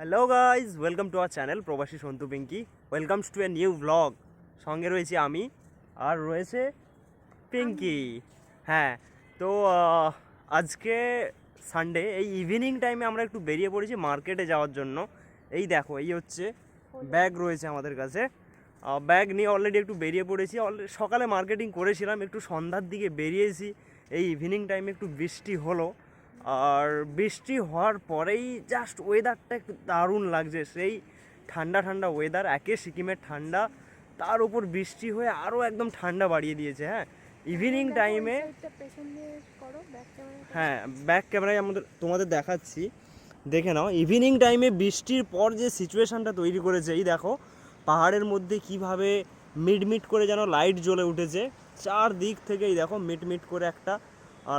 Hello guys welcome to our channel Probashi Santu Pinky welcomes to a new blog সঙ্গে রয়েছি আমি আর রয়েছে পিঙ্কি হ্যাঁ তো আজকে সানডে এই ইভিনিং টাইমে আমরা একটু বেরিয়ে পড়েছি মার্কেটে যাওয়ার জন্য। এই দেখো এই হচ্ছে ব্যাগ রয়েছে আমাদের কাছে। ব্যাগ নিয়ে অলরেডি একটু বেরিয়ে পড়েছি। অলরেডি সকালে মার্কেটিং করেছিলাম একটু সন্ধ্যার দিকে বেরিয়েছি। এই ইভিনিং টাইমে একটু বৃষ্টি হলো। আর বৃষ্টি হওয়ার পরেই জাস্ট ওয়েদারটা একটু দারুণ লাগছে। সেই ঠান্ডা ঠান্ডা ওয়েদার একে সিকিমের ঠান্ডা তার উপর বৃষ্টি হয়ে আরও একদম ঠান্ডা বাড়িয়ে দিয়েছে হ্যাঁ। ইভিনিং টাইমে হ্যাঁ ব্যাক ক্যামেরায় আমাদের তোমাদের দেখাচ্ছি। দেখে নাও ইভিনিং টাইমে বৃষ্টির পর যে সিচুয়েশানটা তৈরি করেছে এই দেখো পাহাড়ের মধ্যে কীভাবে মিটমিট করে যেন লাইট জ্বলে উঠেছে। চারদিক থেকেই দেখো মিটমিট করে একটা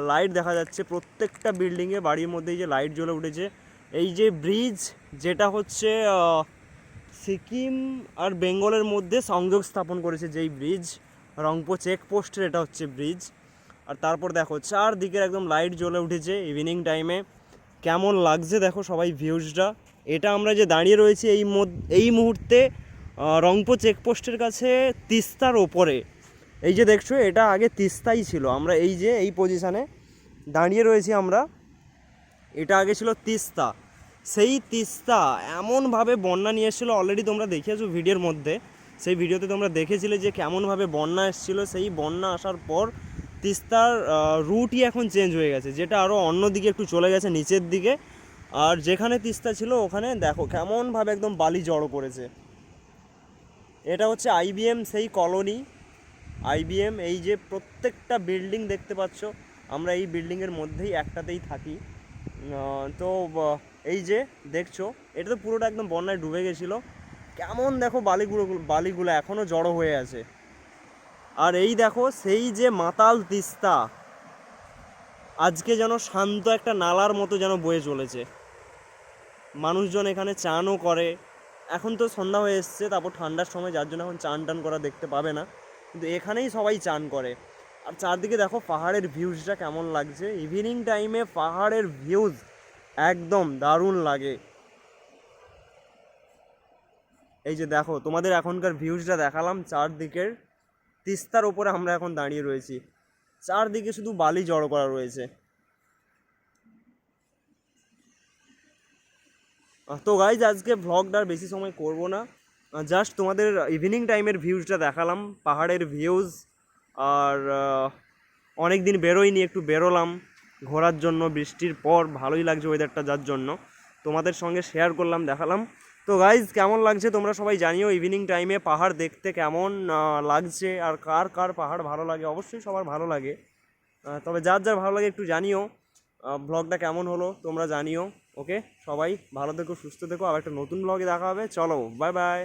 লাইট দেখা যাচ্ছে। প্রত্যেকটা বিল্ডিংয়ে বাড়ির মধ্যে যে লাইট জ্বলে উঠেছে। এই যে ব্রিজ যেটা হচ্ছে সিকিম আর বেঙ্গলের মধ্যে সংযোগ স্থাপন করেছে যেই ব্রিজ রংপো চেকপোস্টের এটা হচ্ছে ব্রিজ আর তারপর দেখো, চারদিকের একদম লাইট জ্বলে উঠেছে ইভিনিং টাইমে কেমন লাগছে দেখো সবাই ভিউজটা এটা আমরা যে দাঁড়িয়ে রয়েছি এই এই মুহূর্তে রংপো চেকপোস্টের কাছে তিস্তার ওপরে। এই যে দেখছ, এটা আগে তিস্তাই ছিল। আমরা এই যে এই পজিশানে দাঁড়িয়ে রয়েছি আমরা। এটা আগে ছিল তিস্তা। সেই তিস্তা এমনভাবে বন্যা নিয়ে এসেছিল অলরেডি তোমরা দেখিয়েছো ভিডিওর মধ্যে। সেই ভিডিওতে তোমরা দেখেছিলে যে কেমনভাবে বন্যা এসেছিল। সেই বন্যা আসার পর তিস্তার রুটই এখন চেঞ্জ হয়ে গেছে, যেটা আরও অন্যদিকে একটু চলে গেছে, নিচের দিকে। আর যেখানে তিস্তা ছিল, ওখানে দেখো কেমনভাবে একদম বালি জড়ো করেছে। এটা হচ্ছে আইবিএম সেই কলোনি। আইবিএম এই যে প্রত্যেকটা বিল্ডিং দেখতে পাচ্ছ, আমরা এই বিল্ডিংয়ের মধ্যেই একটাতেই থাকি। তো এই যে দেখছ, এটা তো পুরোটা একদম বন্যায় ডুবে গেছিল। কেমন দেখো বালিগুলো বালিগুলো এখনও জড়ো হয়ে আছে। আর এই দেখো, সেই যে মাতাল তিস্তা, আজকে যেন শান্ত একটা নালার মতো যেন বয়ে চলেছে। মানুষজন এখানে চানও করে। এখন তো সন্ধ্যা হয়ে এসছে, তারপর ঠান্ডার সময়, যার জন্য এখন চান টান করা দেখতে পাবে না। কিন্তু এখানেই সবাই চান করে। আর চারদিকে দেখো পাহাড়ের ভিউজটা কেমন লাগছে। ইভিনিং টাইমে পাহাড়ের ভিউজ একদম দারুণ লাগে। এই যে দেখো, তোমাদের এখনকার ভিউজটা দেখালাম চারদিকের। তিস্তার ওপরে আমরা এখন দাঁড়িয়ে রয়েছি। চারদিকে শুধু বালি জড়ো করা রয়েছে। তো গাইজ আজকে ভ্লগটা বেশি সময় করব না। জাস্ট তোমাদের ইভিনিং টাইমের ভিউজটা দেখালাম, পাহাড়ের ভিউজ আর অনেক দিন বেরোইনি, একটু বেরোলাম, ঘোরার জন্য, বৃষ্টির পর, ভালোই লাগছে ওয়েদারটা যার জন্য। তোমাদের সঙ্গে শেয়ার করলাম, দেখালাম। তো গাইজ কেমন লাগছে তোমরা সবাই জানিও ইভিনিং টাইমে পাহাড় দেখতে কেমন লাগছে, আর কার কার পাহাড় ভালো লাগে? অবশ্যই সবার ভালো লাগে। তবে যার যার ভালো লাগে একটু জানিও ব্লগটা কেমন হলো তোমরা জানিও ওকে সবাই ভালো থেকো, সুস্থ থেকো, আবার একটা নতুন ব্লগে দেখা হবে, চলো বাই বাই